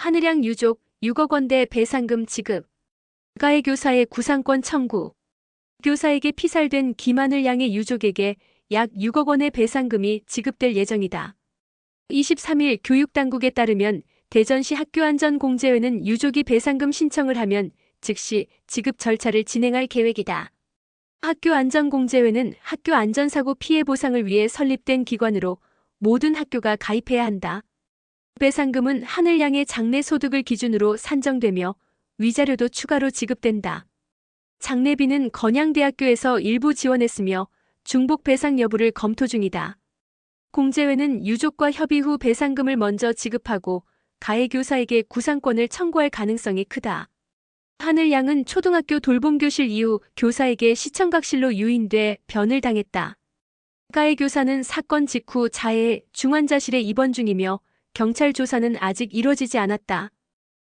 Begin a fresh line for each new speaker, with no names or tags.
하늘양 유족 6억 원대 배상금 지급. 가해 교사의 구상권 청구. 교사에게 피살된 김하늘 양의 유족에게 약 6억 원의 배상금이 지급될 예정이다. 23일 교육당국에 따르면 대전시 학교안전공제회는 유족이 배상금 신청을 하면 즉시 지급 절차를 진행할 계획이다. 학교안전공제회는 학교 안전사고 피해 보상을 위해 설립된 기관으로 모든 학교가 가입해야 한다. 배상금은 하늘양의 장래 소득을 기준으로 산정되며 위자료도 추가로 지급된다. 장례비는 건양대학교에서 일부 지원했으며 중복 배상 여부를 검토 중이다. 공제회는 유족과 협의 후 배상금을 먼저 지급하고 가해 교사에게 구상권을 청구할 가능성이 크다. 하늘 양은 초등학교 돌봄교실 이후 교사에게 시청각실로 유인돼 변을 당했다. 가해 교사는 사건 직후 자해 중환자실에 입원 중이며 경찰 조사는 아직 이뤄지지 않았다.